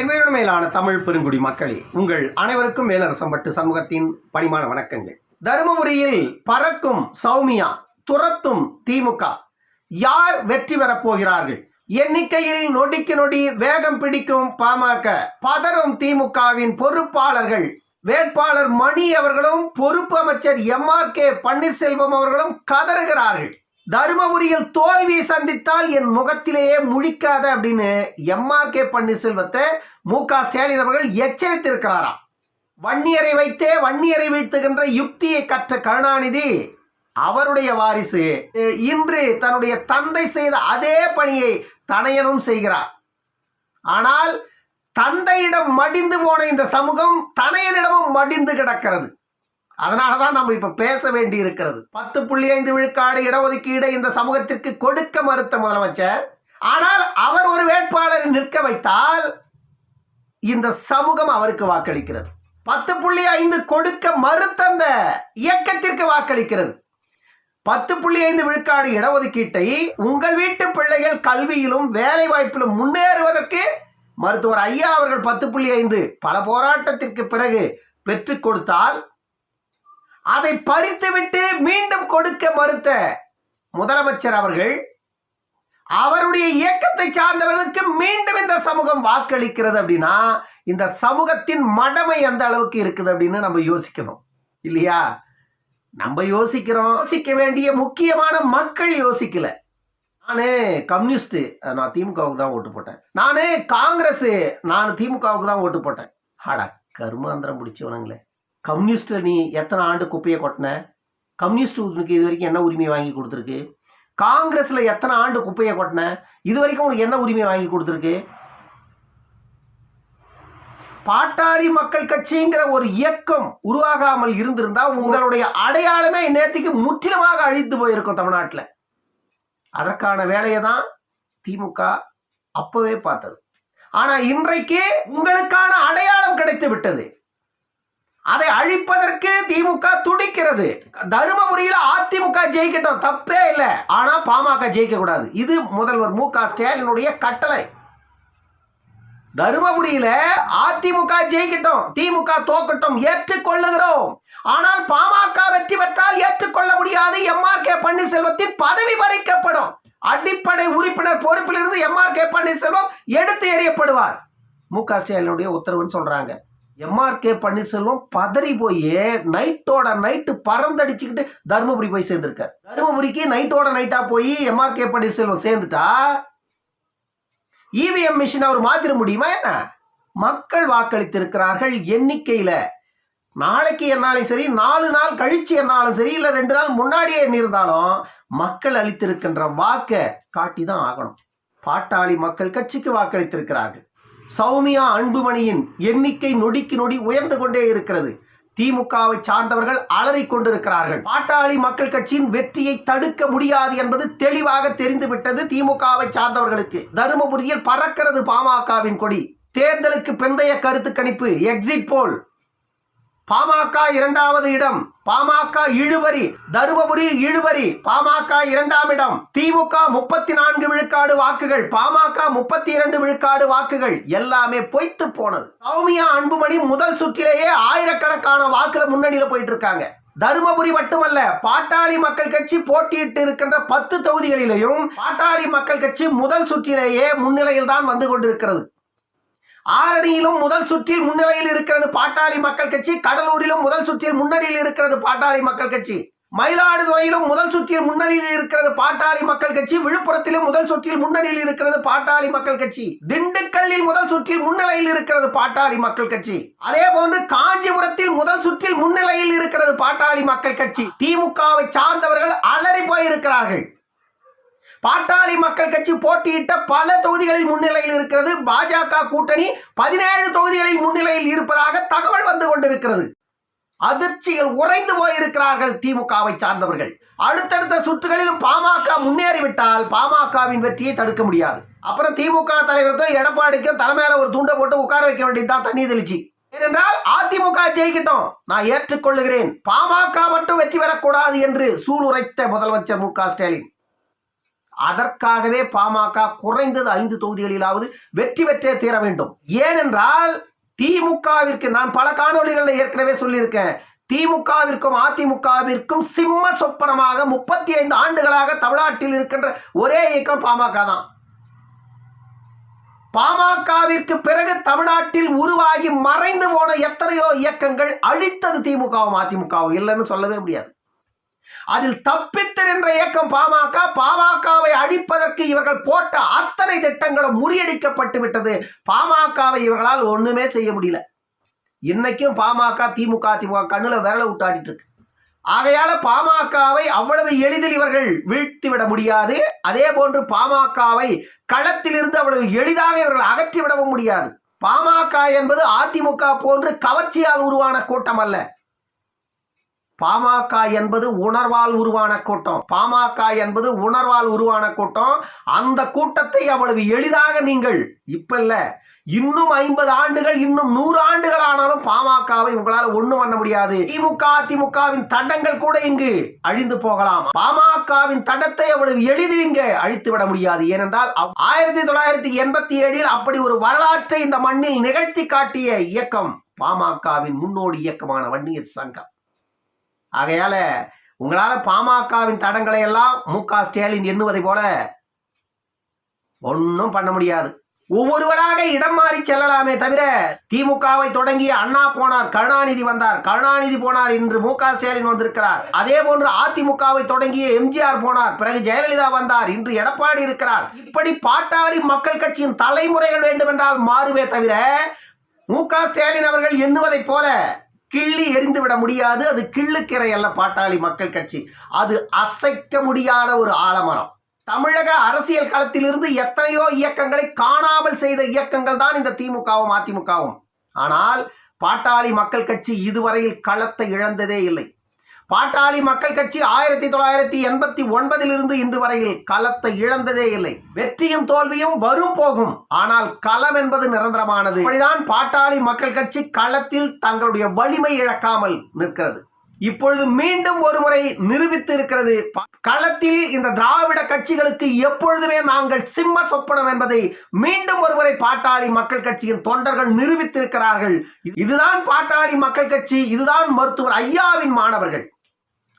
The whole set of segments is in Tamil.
என் மேலான தமிழ் பெருங்குடி மக்களே உங்கள் அனைவருக்கும் மேலரசம்பட்டு சமூகத்தின் பணிமான வணக்கங்கள். தருமபுரியில் பறக்கும் சௌமியா துரத்தும் திமுக. யார் வெற்றி பெறப் போகிறார்கள்? எண்ணிக்கையில் நொடிக்கு நொடி வேகம் பிடிக்கும் பாமக. பதறும் திமுகவின் பொறுப்பாளர்கள் வேட்பாளர் மணி அவர்களும் பொறுப்பு அமைச்சர் எம் ஆர் கே பன்னீர்செல்வம் அவர்களும் கதறுகிறார்கள். தருமபுரியில் தோல்வியை சந்தித்தால் என் முகத்திலேயே முழிக்காத அப்படின்னு எம்ஆர் கே பன்னீர்செல்வத்தை மு க ஸ்டாலின் அவர்கள் எச்சரித்திருக்கிறாராம். வன்னியரை வைத்தே வன்னியரை வீழ்த்துகின்ற யுக்தியை கற்ற கருணாநிதி அவருடைய வாரிசு. இன்று தன்னுடைய தந்தை செய்த அதே பணியை தனையனும் செய்கிறார். ஆனால் தந்தையிடம் மடிந்து போன இந்த சமூகம் தனையனிடமும் மடிந்து கிடக்கிறது. அதனால தான் நம்ம இப்போ பேச வேண்டி இருக்கிறது பத்து புள்ளி ஐந்து விழுக்காடு இடஒதுக்கீடை இந்த சமூகத்திற்கு கொடுக்க மறுத்த முதலமைச்சர். ஆனால் அவர் ஒரு வேட்பாளரை நிற்க வைத்தால் இந்த சமூகம் அவருக்கு வாக்களிக்கிறது. பத்து புள்ளி ஐந்து கொடுக்க மறுத்த அந்த இயக்கத்திற்கு வாக்களிக்கிறது. பத்து புள்ளி ஐந்து விழுக்காடு இடஒதுக்கீட்டை உங்கள் வீட்டு பிள்ளைகள் கல்வியிலும் வேலை வாய்ப்பிலும் முன்னேறுவதற்கு மருத்துவர் ஐயா அவர்கள் பத்து புள்ளி ஐந்து பல போராட்டத்திற்கு பிறகு பெற்றுக் கொடுத்தால் அதை பறித்துவிட்டு மீண்டும் கொடுக்க மறுத்த முதலமைச்சர் அவர்கள் அவருடைய இயக்கத்தை சார்ந்தவர்களுக்கு மீண்டும் இந்த சமூகம் வாக்களிக்கிறது அப்படின்னா இந்த சமூகத்தின் மடமை எந்த அளவுக்கு இருக்குது அப்படின்னு நம்ம யோசிக்கணும். இல்லையா? நம்ம யோசிக்கிறோம் யோசிக்க வேண்டிய முக்கியமான மக்கள் யோசிக்கல. நானே கம்யூனிஸ்ட் நான் திமுகவுக்கு தான் ஓட்டு போட்டேன். நானே காங்கிரஸ் நான் திமுகவுக்கு தான் ஓட்டு போட்டேன். ஆடா கருமாந்திரம் பிடிச்சவனுங்களே. கம்யூனிஸ்ட்டில் நீ எத்தனை ஆண்டு குப்பையை கொட்டின? கம்யூனிஸ்ட் உனக்கு இது வரைக்கும் என்ன உரிமை வாங்கி கொடுத்துருக்கு? காங்கிரஸில் எத்தனை ஆண்டு குப்பையை கொட்டின? இது வரைக்கும் உனக்கு என்ன உரிமை வாங்கி கொடுத்துருக்கு? பாட்டாளி மக்கள் கட்சிங்கிற ஒரு இயக்கம் உருவாகாமல் இருந்திருந்தா உங்களுடைய அடையாளமே நேத்திக்கு முற்றிலுமாக அழித்து போயிருக்கும் தமிழ்நாட்டில். அதற்கான வேலையை தான் திமுக அப்பவே பார்த்தது. ஆனால் இன்றைக்கு உங்களுக்கான அடையாளம் கிடைத்து விட்டது. அதை அழிப்பதற்கு திமுக துடிக்கிறது. தருமபுரியில அதிமுக ஜெயிக்கட்டும். தப்பே இல்லை. ஆனா பாமக ஜெயிக்க கூடாது இது முதல்வர் மு க ஸ்டாலினுடைய கட்டளை. தருமபுரியில அதிமுக ஜெயிக்கட்டும். திமுக தோக்கட்டும். ஏற்றுக்கொள்ளுகிறோம். ஆனால் பாமக வெற்றி பெற்றால் ஏற்றுக்கொள்ள முடியாது. எம் ஆர் கே பன்னீர்செல்வத்தின் பதவி பறிக்கப்படும். அடிப்படை உறுப்பினர் பொறுப்பிலிருந்து எம் ஆர் கே பன்னீர்செல்வம் எடுத்து எறியப்படுவார். மு க ஸ்டாலினுடைய உத்தரவுன்னு சொல்றாங்க. எம்ஆர்கே பன்னீர்செல்வம் பதறி போய் நைட்டோட நைட்டு பறந்தடிச்சுக்கிட்டு தருமபுரி போய் சேர்ந்திருக்கார். தருமபுரிக்கு நைட்டோட நைட்டா போய் எம்ஆர்கே பன்னீர்செல்வம் சேர்ந்துட்டா? இவிஎம் மிஷின் அவர் மாத்திர முடியுமா என்ன? மக்கள் வாக்களித்திருக்கிறார்கள் எண்ணிக்கையில. நாளைக்கு என்னாலும் சரி நாலு நாள் கழிச்சு என்னாலும் சரி இல்லை ரெண்டு நாள் முன்னாடியே எண்ணிருந்தாலும் மக்கள் அளித்திருக்கின்ற வாக்கை காட்டி தான் ஆகணும். பாட்டாளி மக்கள் கட்சிக்கு வாக்களித்திருக்கிறார்கள். சௌமியா அன்புமணியின் எண்ணிக்கை நொடிக்கு நொடி உயர்ந்து கொண்டே இருக்கிறது. திமுகவை சார்ந்தவர்கள் அலறி கொண்டிருக்கிறார்கள். பாட்டாளி மக்கள் கட்சியின் வெற்றியை தடுக்க முடியாது என்பது தெளிவாக தெரிந்துவிட்டது திமுகவை சார்ந்தவர்களுக்கு. தருமபுரியில் பறக்கிறது பாமகவின் கொடி. தேர்தலுக்கு பிந்தைய கருத்து கணிப்பு எக்ஸிட் போல் பாமக இரண்டாவது இடம். பாமக இழுபறி தருமபுரி இழுபறி பாமக இரண்டாம் இடம். திமுக முப்பத்தி நான்கு விழுக்காடு வாக்குகள் பாமக முப்பத்தி இரண்டு விழுக்காடு வாக்குகள் எல்லாமே பொய்த்து போனது. சௌமியா அன்புமணி முதல் சுற்றிலேயே ஆயிரக்கணக்கான வாக்குல முன்னணியில போயிட்டு இருக்காங்க தருமபுரி மட்டுமல்ல பாட்டாளி மக்கள் கட்சி போட்டியிட்டு இருக்கின்ற பத்து தொகுதிகளிலையும் பாட்டாளி மக்கள் கட்சி முதல் சுற்றிலேயே முன்னிலையில் தான் வந்து கொண்டிருக்கிறது. ஆரணியிலும் முதல் சுற்றில் முன்னிலையில் இருக்கிறது பாட்டாளி மக்கள் கட்சி கடலூரிலும் முதல் சுற்றில் முன்னணியில் இருக்கிறது பாட்டாளி மக்கள் கட்சி. மயிலாடுதுறையிலும் முதல் சுற்றில் முன்னணியில் இருக்கிறது பாட்டாளி மக்கள் கட்சி விழுப்புரத்திலும் முதல் சுற்றில் முன்னணியில் இருக்கிறது பாட்டாளி மக்கள் கட்சி. திண்டுக்கல்லில் முதல் சுற்றில் முன்னிலையில் இருக்கிறது பாட்டாளி மக்கள் கட்சி. அதே போன்று காஞ்சிபுரத்தில் முதல் சுற்றில் முன்னிலையில் இருக்கிறது பாட்டாளி மக்கள் கட்சி. திமுகவை சார்ந்தவர்கள் அலறி போயிருக்கிறார்கள். பாட்டாளி மக்கள் கட்சி போட்டியிட்ட பல தொகுதிகளில் முன்னிலையில் இருக்கிறது. பாஜக கூட்டணி பதினேழு தொகுதிகளில் முன்னிலையில் இருப்பதாக தகவல் வந்து கொண்டிருக்கிறது. அதிர்ச்சியில் உறைந்து போயிருக்கிறார்கள் திமுகவை சார்ந்தவர்கள். அடுத்தடுத்த சுற்றுகளிலும் பாமக முன்னேறிவிட்டால் பாமகவின் வெற்றியை தடுக்க முடியாது. அப்புறம் திமுக தலைவருக்கும் எடப்பாடிக்கும் தலைமையில ஒரு துண்டை போட்டு உட்கார வைக்க வேண்டியதுதான் தண்ணி தெளிச்சு. ஏனென்றால் அதிமுக ஜெயிக்கட்டும். நான் ஏற்றுக்கொள்ளுகிறேன். பாமக மட்டும் வெற்றி பெறக்கூடாது என்று சூளுரைத்த முதலமைச்சர் மு க ஸ்டாலின். அதற்காகவே பாமக குறைந்தது ஐந்து தொகுதிகளிலாவது வெற்றி பெற்றே தீர வேண்டும். ஏனென்றால் திமுகவிற்கு நான் பல காணொளிகளில் ஏற்கனவே சொல்லியிருக்கேன். திமுகவிற்கும் அதிமுகவிற்கும் சிம்ம சொப்பனமாக முப்பத்தி ஐந்து ஆண்டுகளாக தமிழ்நாட்டில் இருக்கின்ற ஒரே இயக்கம் பாமக தான். பாமகவிற்கு பிறகு தமிழ்நாட்டில் உருவாகி மறைந்து போன எத்தனையோ இயக்கங்கள் அழித்தது திமுகவும் அதிமுகவும். இல்லைன்னு சொல்லவே முடியாது. அதில் தப்பித்து நின்ற இயக்கம் பாமக பாமகவை அழிப்பதற்கு இவர்கள் போட்ட அத்தனை திட்டங்களும் முறியடிக்கப்பட்டு விட்டது. பாமகவை இவர்களால் ஒண்ணுமே செய்ய முடியல. இன்னைக்கும் பாமக திமுக திமுக கண்ணுல விரல விட்டாடிட்டு இருக்கு. ஆகையால பாமகவை அவ்வளவு எளிதில் இவர்கள் வீழ்த்தி விட முடியாது. அதே போன்று பாமகவை களத்திலிருந்து அவ்வளவு எளிதாக இவர்கள் அகற்றி விடவும் முடியாது. பாமக என்பது அதிமுக போன்று கவர்ச்சியால் உருவான கூட்டம் அல்ல. பாமக என்பது உணர்வால் உருவான கூட்டம். பாமக என்பது உணர்வால் உருவான கூட்டம். அந்த கூட்டத்தை அவ்வளவு எளிதாக நீங்கள் இப்ப இல்ல இன்னும் ஐம்பது ஆண்டுகள் இன்னும் நூறு ஆண்டுகள் ஆனாலும் பாமகவை உங்களால் ஒண்ணும் பண்ண முடியாது. திமுக அதிமுகவின் தடங்கள் கூட இங்கு அழிந்து போகலாம். பாமகவின் தடத்தை அவ்வளவு எளிதில் இங்கு அழித்து விட முடியாது. ஏனென்றால் ஆயிரத்தி தொள்ளாயிரத்தி எண்பத்தி ஏழில் அப்படி ஒரு வரலாற்றை இந்த மண்ணில் நிகழ்த்தி காட்டிய இயக்கம் பாமகவின் முன்னோடி இயக்கமான வன்னியர் சங்கம். ஆகையால உங்களால பாமகவின் தடங்களை எல்லாம் மு க ஸ்டாலின் எண்ணுவதை போல ஒன்றும் பண்ண முடியாது. ஒவ்வொருவராக இடம் மாறி செல்லலாமே தவிர திமுகவை தொடங்கி அண்ணா போனார் கருணாநிதி வந்தார் கருணாநிதி போனார் இன்று மு க ஸ்டாலின் வந்திருக்கிறார். அதே போன்று அதிமுகவை தொடங்கிய எம்ஜிஆர் போனார் பிறகு ஜெயலலிதா வந்தார் இன்று எடப்பாடி இருக்கிறார். இப்படி பாட்டாளி மக்கள் கட்சியின் தலைமுறைகள் வேண்டுமென்றால் மாறுவே தவிர மு க ஸ்டாலின் அவர்கள் எண்ணுவதைப் போல கிள்ளி எரிந்து விட முடியாது. அது கிள்ளுக்கிறை அல்ல பாட்டாளி மக்கள் கட்சி. அது அசைக்க முடியாத ஒரு ஆலமரம். தமிழக அரசியல் களத்திலிருந்து எத்தனையோ இயக்கங்களை காணாமல் செய்த இயக்கங்கள் தான் இந்த திமுகவும் அதிமுகவும். ஆனால் பாட்டாளி மக்கள் கட்சி இதுவரையில் களத்தை இழந்ததே இல்லை. பாட்டாளி மக்கள் கட்சி ஆயிரத்தி தொள்ளாயிரத்தி எண்பத்தி ஒன்பதிலிருந்து இன்று வரையில் களத்தை இழந்ததே இல்லை. வெற்றியும் தோல்வியும் வரும் போகும். ஆனால் களம் என்பது நிரந்தரமானது. இப்படிதான் பாட்டாளி மக்கள் கட்சி களத்தில் தங்களுடைய வலிமை இழக்காமல் நிற்கிறது. இப்பொழுது மீண்டும் ஒரு முறை நிரூபித்து இருக்கிறது களத்தில் இந்த திராவிட கட்சிகளுக்கு எப்பொழுதுமே நாங்கள் சிம்ம சொப்பனம் என்பதை மீண்டும் ஒருமுறை பாட்டாளி மக்கள் கட்சியின் தொண்டர்கள் நிரூபித்திருக்கிறார்கள். இதுதான் பாட்டாளி மக்கள் கட்சி இதுதான் மருத்துவர் ஐயாவின் மாணவர்கள்.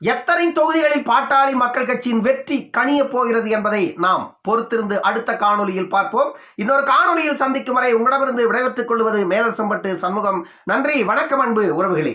எத்தனை தொகுதிகளில் பாட்டாளி மக்கள் கட்சியின் வெற்றி கணியப் போகிறது என்பதை நாம் பொறுத்திருந்து அடுத்த காணொளியில் பார்ப்போம். இன்னொரு காணொளியில் சந்திக்கும் வரை உங்களிடமிருந்து விடைபெற்றுக் கொள்வது மேலரசம்பட்டு சண்முகம். நன்றி வணக்கம் அன்பு உறவுகளே.